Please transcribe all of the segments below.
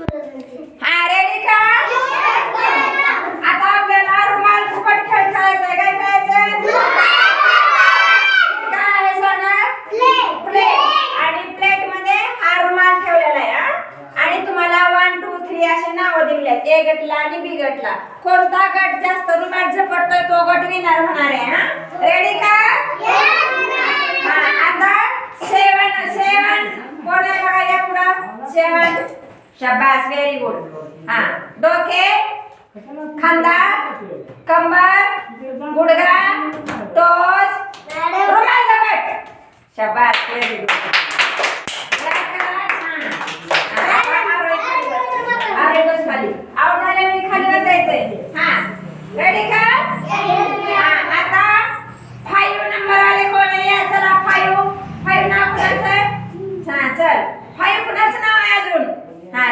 हा रेडी का? आता आपल्याला रुमाल फुकट खेळ खेळायचा काय खेळायचं काय आहे सांगा? प्लेट आणि प्लेटमध्ये हा रुमाल ठेवलेला आहे हा? आणि तुम्हाला वन टू थ्री असे नावं दिले आहेत. ए गटला आणि बी गटला. कोणता गट जास्त रुमाल झपटतोय तो गट विनर होणार आहे हा? रेडी का? हा आता सेवन सेवन कोण आहे बघा या पुढं? सेवन शबास व्हेरी गुड हा. डोके खांदा कंबर गुडघा टोस रुमाल झपट. शबास व्हेरी गुड अरे बस खाली आउट झाल्याने खाली बसायचंय हा रेडी का हा आता फाईव्ह नंबर आले कोण आहे? या चला फाईव्ह फाईव्ह नाव कुणाचं आहे? हा चल फाईव्ह कुणाचं नाव आहे अजून हा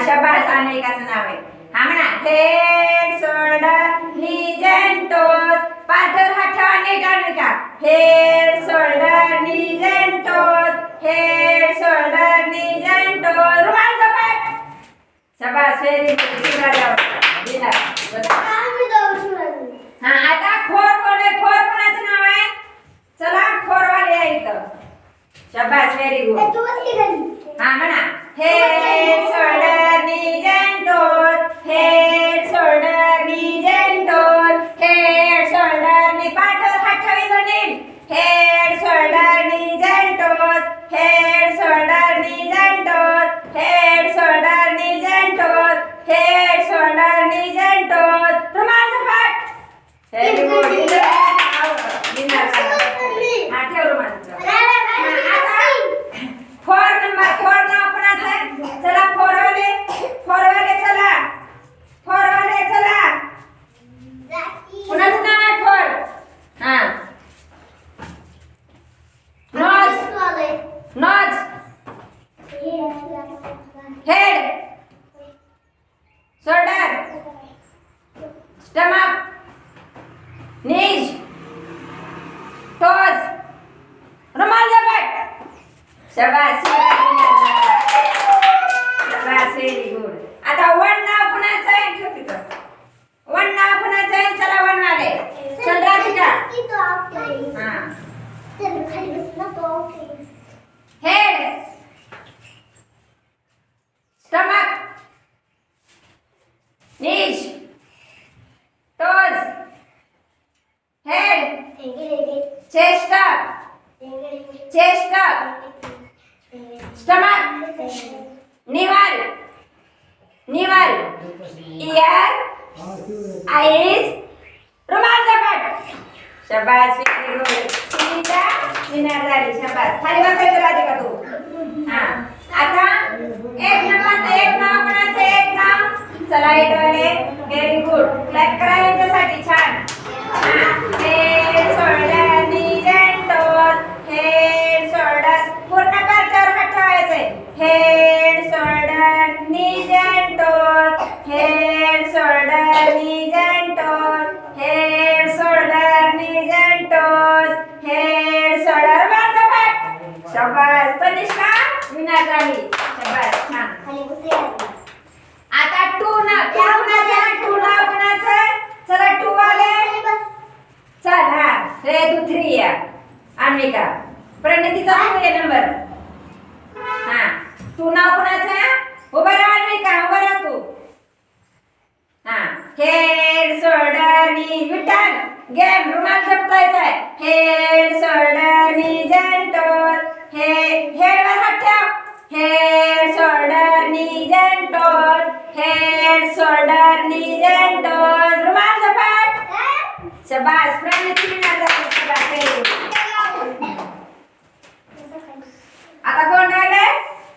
शबास अनेकाचं नाव आहे हा म्हणा head shoulder knees and toes पाठर हा ठेवा नीट आणू का head shoulder knees and toes head shoulder knees and toes रुमाल झपट शबास व्हेरी गुड हा आता फोर कोण आहे फोर कोणाचं नाव आहे चला फोर वाले आहे इथं शबास व्हेरी गुड हा म्हणा head shoulder knees and toes head shoulder knees and toes head shoulder knee पाठर हात ठेवी दोन्ही head shoulder knees and toes head shoulder knees and toes head shoulder knees and toes head shoulder knees and toes रुमाल झपाट very good हा ठेव रुमाल four number four नाव कोणाचं आहे चला फोर वाले फोर वाले चला फोर वाले चला कुणाचं नाव आहे फोर हा nose nose head shoulder stomach knees toes रुमाल झपट शबास शबास व्हेरी गुड आता वन नाव कुणाचं आहे ठेव तिथं. वन नाव कुणाचं आहे चला वन वाले चल राधिका हा head stomach knees toes head chest chest stomach navel navel ear eyes रुमाल झपट शबास सुनीता विनर झाली शबास खाली बसायचं राहते का तू हा आता एक नंबर एक नाव कोणाचं एक नाव चला येटवाले व्हेरी गुड क्लॅप करा यांच्यासाठी छान. शाबास छान. आता टू ना टू कुणाचं? टू नाव कुणाचं? चला टू वाले. चल हा. रे तू थ्री या अन्विका प्रणितीचा टू आहे नंबर हा. तू नाव कुणाचं उभा राहा अन्विका उभा राहा तू. हा. हेड शोल्डर नी विठ्ठल. गेम रुमाल झपटायचा आहे. हेड शोल्डर नी टोज हे हेड वर हात ठेव. Head shoulder knee toes head shoulder knee toes रुमाल झपाट. शबास. प्रणिती विना झाली. शबास, very good. आता कोण राहिले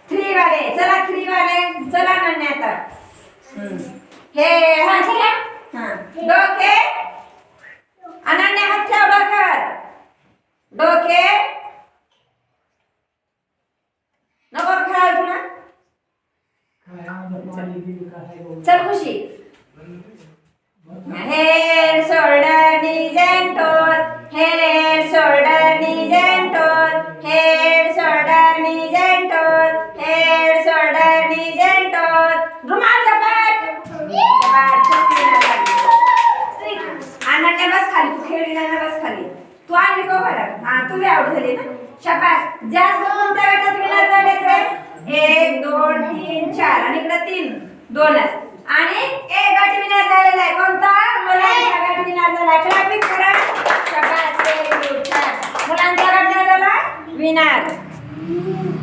थ्री वाले चला थ्री वाले चला नन्हे आता. हे हा चला हा. डोके. चल Khushi. Head shoulder knees and toes head shoulder knees and toes head shoulder knees head shoulder knees and toes रुमाल झपाट. अन्नाने बस खाली तू खेळीला ना बस खाली. तू आणली को घरात. हा तुला आवड झाली ना? शाबास. जास्त कोणत्या गटात गेला जडेत एक दोन तीन चार. आणि इकडे तीन. दोनच आणि ए गट विनर झालेला आहे. कोणता? मुलांचा गट विनर झाला. क्लॅपिंग करा. मुलांचा गट झाला. विनर